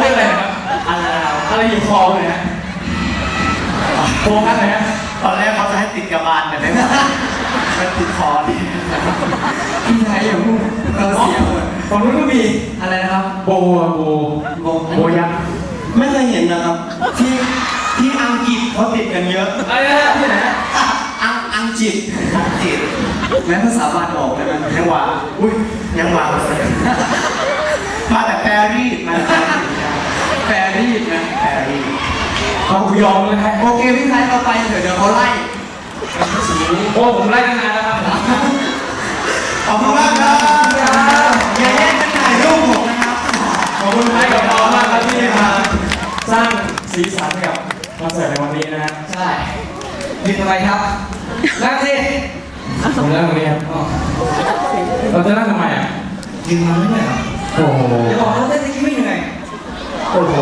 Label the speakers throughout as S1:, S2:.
S1: เรื่องอะไรนะครับ
S2: อะไรนะ
S1: อะไรอยู่คอเลยฮะโฟกัสหน่อยฮะ
S2: ตอนแรกเขาจะให้ติดกระบาลแต่ไม่ไหวมันติดคอนี่
S1: พี่ชายอย่าพูด
S2: เราเสียหมด
S1: ฝั่งนู้นก็มี
S2: อะไรนะครับ
S1: โบอะโบ
S2: โบ
S1: โบยักษ์
S2: ไม่เคยเห็นนะครับ ที่ที่อังกฤษเขาติดกันเยอะ
S1: อะไรนะฮะที่ไหนฮะ
S2: อังอังจิตอังจิตแม้ภาษาบ้านออกได้ไหมยังหวาอุ้ยยังหวามาแต่แปรีสมาแต่แปรีสนะแปรีส
S1: เอาผมยอมเลยฮะ
S2: โอเคพี่ชายเราไปเถอะเดี๋ยวเขาไล่
S1: โอ้ผมไล่ตั้งนานแล้วครับ
S2: ขอบคุณมากครับอย่าแย่งกันถ่ายรูปผมนะครับ
S1: ขอบคุณไทยกับเรามากครับที่มาสร้างสีสันให้กับคอนเสิร์ตในวันนี้นะฮะ
S2: ใช่ผิดอะไรครับนั่งสิ
S1: ผมเริ่มตรงนี้ครับเราจะนั่งทำไมอะ
S2: ยืนมาไม่เหนื่อย
S1: โอ้โห
S2: อย่าบอกว่าเต้นตะกี้ไม่เหนื่อย
S1: โอ้โห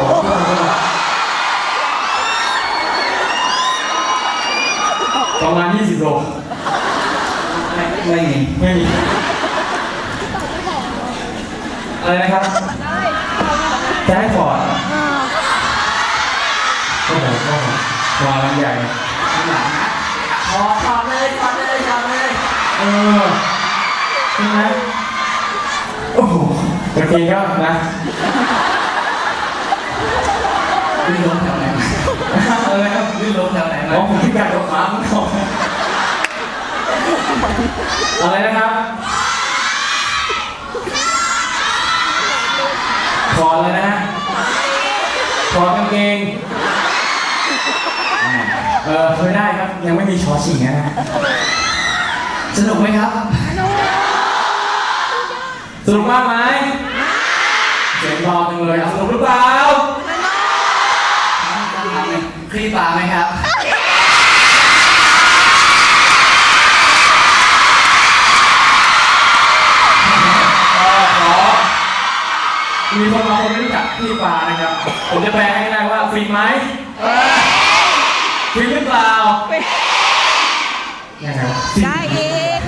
S1: ประมาณ 20โล
S2: ไม่ไม่มี
S1: ไม่มีอะไรนะครับจะให้ถอดโอ้โหโอ้โหวางลำใหญ่
S2: ข้างหลังนะถอดถอดเลยถอดเลยถอดเลย
S1: เออใช่ไหมโอ้โหโอเคก็นะ
S2: ลื่นล้มแถวไห นมา
S1: อะไรครับ
S2: ลื่นล้มแถวไหน
S1: อ๋
S2: มา
S1: อผมที่การดอกไม้มันก่อนอะไรนะครับถอดเลยนะฮะถอดกางเกง เออเคยได้ครับ ยังไม่มีชอชิงนะฮะ
S2: สนุกไหมครับ
S1: สนุกมากไหมเสียงเบาจังเลยเอาสนุกหรือเปล่า
S2: คลีปาไหมครับ
S1: ก็ขอมีคนบางคนไม่รู้จักพี่ปานะครับ ผมจะแปลให้ได้ว่าฟรีไหมฟรีหรือเปล่ายังไงวะ
S3: ได้อีก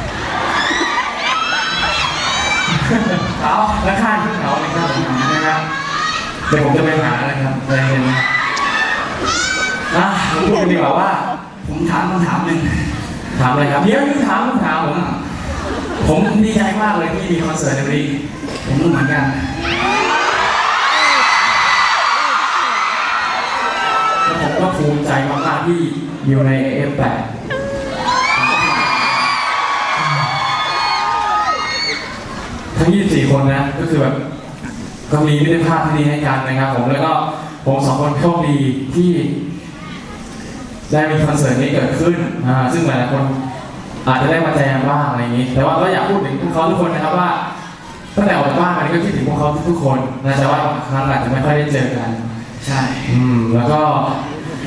S1: เขาและค่าที่เขาในค่าผมหานะครับเดี๋ยวผมจะไปหานะครับใจเย็น นะอะผมพูดกันดีกว่าว่า
S2: ผมถามคำถามหนึ่ง
S1: ถามอะไรครับเดี๋ยวยังถามคำถามผมผมดีใจมากเลยที่มีคอนเสิร์ตในวันนี้
S2: ผมก็เหมือนกัน
S1: แล้วผมก็ภูมิใจมากๆที่อยู่ใน AF8 ทั้ง 24 คนนะ ก็คือแบบก็มีมิตรภาพที่ดีให้กันนะครับผมแล้วก็ผมสองคนโชคดีที่ ได้มีคอนเสิร์ตนี้เกิดขึ้นอ่าซึ่งหลายๆคนอาจจะได้มาแจมบ้างอะไรอย่างนี้ แต่ว่าก็อยากพูดถึงพวกเขาทุกคนนะครับว่าตั้งแต่ออกจากบ้านมานี่ก็คิดถึงพวกเขาทุกๆคนนะแต่ว่าบางครั้งอาจจะไม่ค่อยได้เจอกัน
S2: ใช่
S1: อืม แล้วก็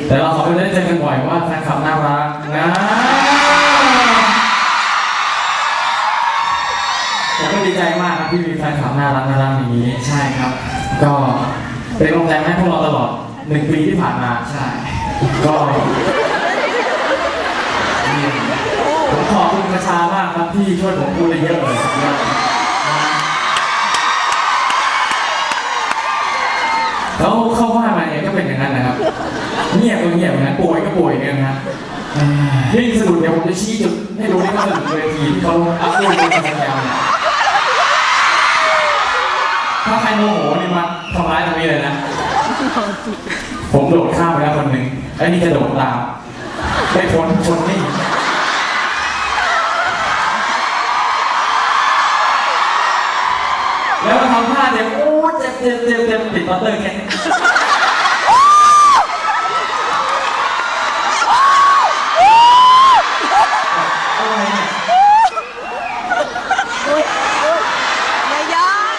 S1: แต่เราสองคนได้เจอกันบ่อยเพราะว่าแฟนคลับน่ารักนะผมก็ดีใจมากครับที่มีแฟนคลับน่ารักน่ารักอย่างนี้
S2: ใช่ครับ
S1: ก็เป็นกำลังใจให้พวกเราตลอดหนึ่งปีที่ผ่านมา
S2: ใช่
S1: ก็ผมขอบคุณประชามากครับที่ช่วยผมพูดได้เยอะเลยแล้วเข้าบ้ามาเนี่ยก็เป็นอย่างนั้นนะครับ เงียบก็เงียบนะป่วยก็ป่วยกันนะยิ่งสนุกเดี๋ยวผมจะชี้จุดให้ดูนี่ก็สนุกเวทีที่เขาอัพโหลดในโซเชียลเนี่ยถ้าใครโมโหนี่มาทำร้ายตรงนี้เลยนะ ผมโดดข้ามไปแล้วคนหนึ่งไอ้นี่จะโดดตามไปพ้นชนนี่แล้วมาทำท่าเจ็บโอ้เจ็บเจ็บเจ็บเจ็บติดปัตเตอร์แค่นี้อย
S3: อย่าย้อน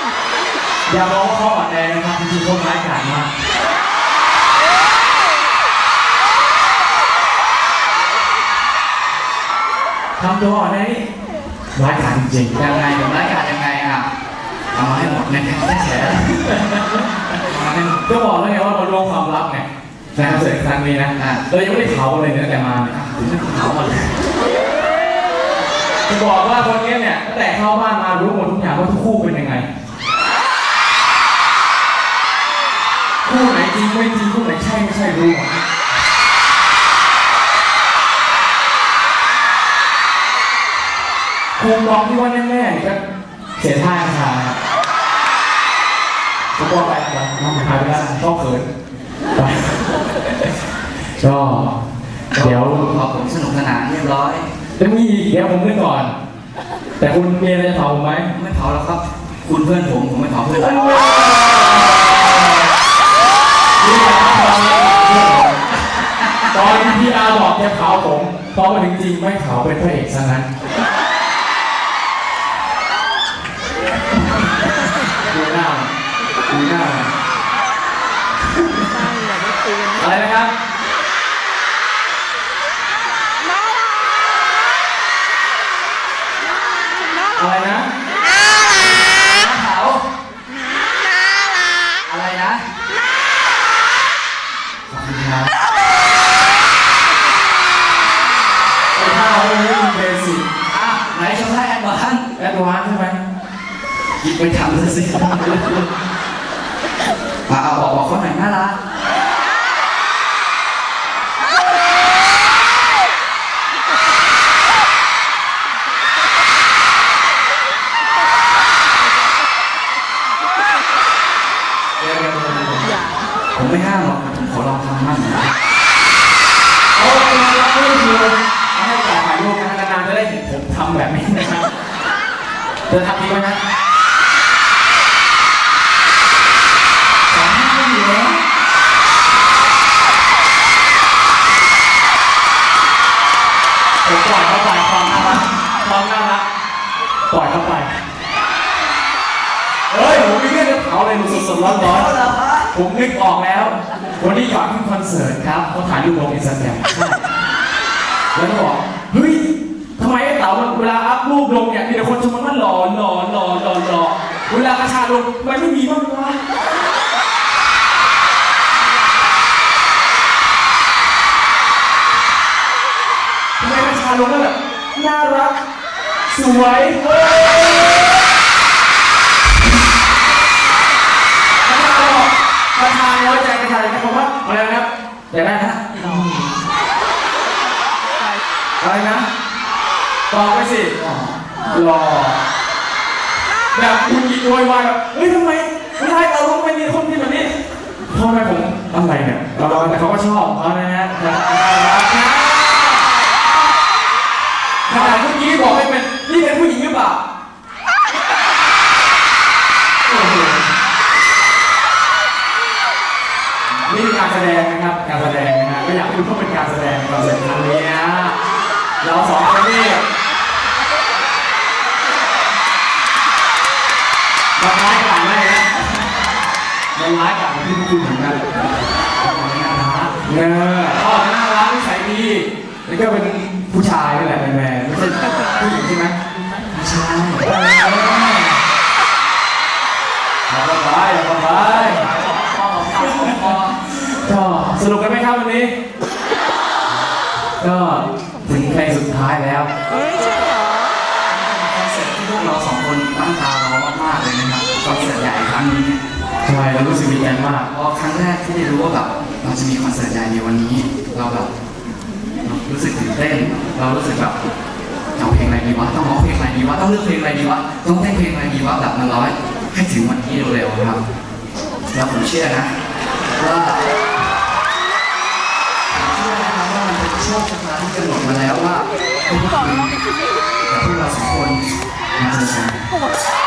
S1: อย่ามองว่าเขาอ่อนแอนะครับจริงๆเขาร้ายกาจมาก ตัวอ่อนแอนี่ร้ายกาจจริงๆ
S2: ยังไงผมรายการยังไงอะเอามาให้หมดนะแค่แฉเอามาให้หมด
S1: ก็บอกแล้วไงว่าเราลวงความลับไงในคอนเสิร์ตครั้งนี้นะ
S2: อ่า
S1: เรายังไม่ได้เผาเลยเนี่ยตั้งแต่มาเนี่ย
S2: ถึงจะเผาหมดเลย
S1: จะบอกว่าคนนี้เนี่ยตั้งแต่เข้าบ้านมารู้หมดทุกอย่างว่าทุกคู่เป็นยังไง คู่ไหนจริงไม่จริงคู่ไหนใช่ไม่ใช่รู้หมด รูบอกที่ว่าแน่ๆนี่ก็เสียท่าคาครับผมบอกไปแล้วน้องหายไปแล้วชอบเขินไปก็เดี๋ยว
S2: พอผมสนุกสนานเรียบร้อย
S1: จะมีอีกเดี๋ยวผมนึกก่อน แต่คุณมีอะไรจะเผาผมไหม
S2: ไม่เผาแล้วครับ คุณเพื่อนผมผมไม่เผาเพื่อนผม
S1: ตอนที่พี่อาบอกจะเผาผมพอมาถึงจริงไม่เผาเป็นพระเอกซะงั้นดูหน้า ดูหน้า
S3: ใช่อย่าได้ตีกัน
S1: อะไรนะครับ
S3: น่ารักน่า
S1: อะไรนะ
S2: เผา
S3: รัก
S2: อะไรนะ
S1: ขอบคุณครับไอ้ท่าเราไม่มีเบสิก
S2: อะไหนชมท่าแอดวานซ์
S1: แอดวานซ์ใช่ไหม
S2: คิดไปทำซะสิ ผม
S1: ป
S2: ล่
S1: อยเข้าไปความน่ารักความน่ารักปล่อยเข้าไปเอ้ยผมมีเรื่องจะเผาเลยหนูสดๆร้อนๆ
S2: เอาละครับ
S1: ผมนึกออกแล้ว วันนี้ก่อนขึ้นคอนเสิร์ตครับเขาถ่ายรูปลงอินสตาแกรมแล้วก็บอกเฮ้ยทำไมไอ้เต๋ามันเวลาอัพรูปลงเนี่ยมีแต่คนชมมันว่าหล่อหล่อหล่อหล่อหล่อเวลากระชาลงทำไมไม่มีบ้างวะทำไมกระชาลงแล้วแบบน่ารัก สวยเฮ้ยประธานบอกระธานน้อยใจประธานนะครับผมว่าอะไรนะครับอยากได้นะอะไรนะ ตอบไปสิรอแบบคุณยิงโวยวายแบบเฮ้ยทำไมไม่ได้เราลงไปมีคนที่แบบนี้ทำไมผมอะไรเนี่ยเราแต่เขาก็ชอบของเขานะฮะขนาดเมื่อกี้บอกให้เป็นนี่เป็นผู้หญิงหรือเปล่านี่การแสดงนะครับการแสดงนะฮะก็อยากให้ดูว่าเป็นการแสดงคอนเสร์ตครั้งนี้นะ เราสองคนนี่มันร้ายกาจได้นะมันร้ายกาจที่คุณเหมือนกันน่ารักเนอะพ่อน่ารักนิสัยดีแล้วก็เป็นผู้ชายนี่แหละแมนไม่ใช่ผู้หญิงใช่ไหม
S2: ไม่ใช่
S1: เอาเข้าไปเอาเข้าไป
S2: พ่อพ่อ
S1: ก็สนุกกันไหมครับวันนี้ก็
S2: หญ่ครั้งนี้เนี่ย
S1: ใช่เรารู้สึกดีใจมาก
S2: พอครั้งแรกที่ได้รู้ว่าแบบเราจะมีคอนเสิร์ตใหญ่ในวันนี้ เราแบบรู้สึกตื่นเต้น เรารู้สึกแบบเอาเพลงอะไรดีวะต้องร้องเพลงอะไรดีวะต้องเลือกเพลงอะไรดีวะต้องเต้นเพลงอะไรดีวะแบบมันร้อยให้ถึงวันนี้เร็วๆครับแล้วผมเชื่อนะว่าผมเชื่อนะครับว่ามันเป็นโชคชะตาที่กำหนดมาแล้วว่าพวกคุณกับพวกเราสองคนมาเจอกัน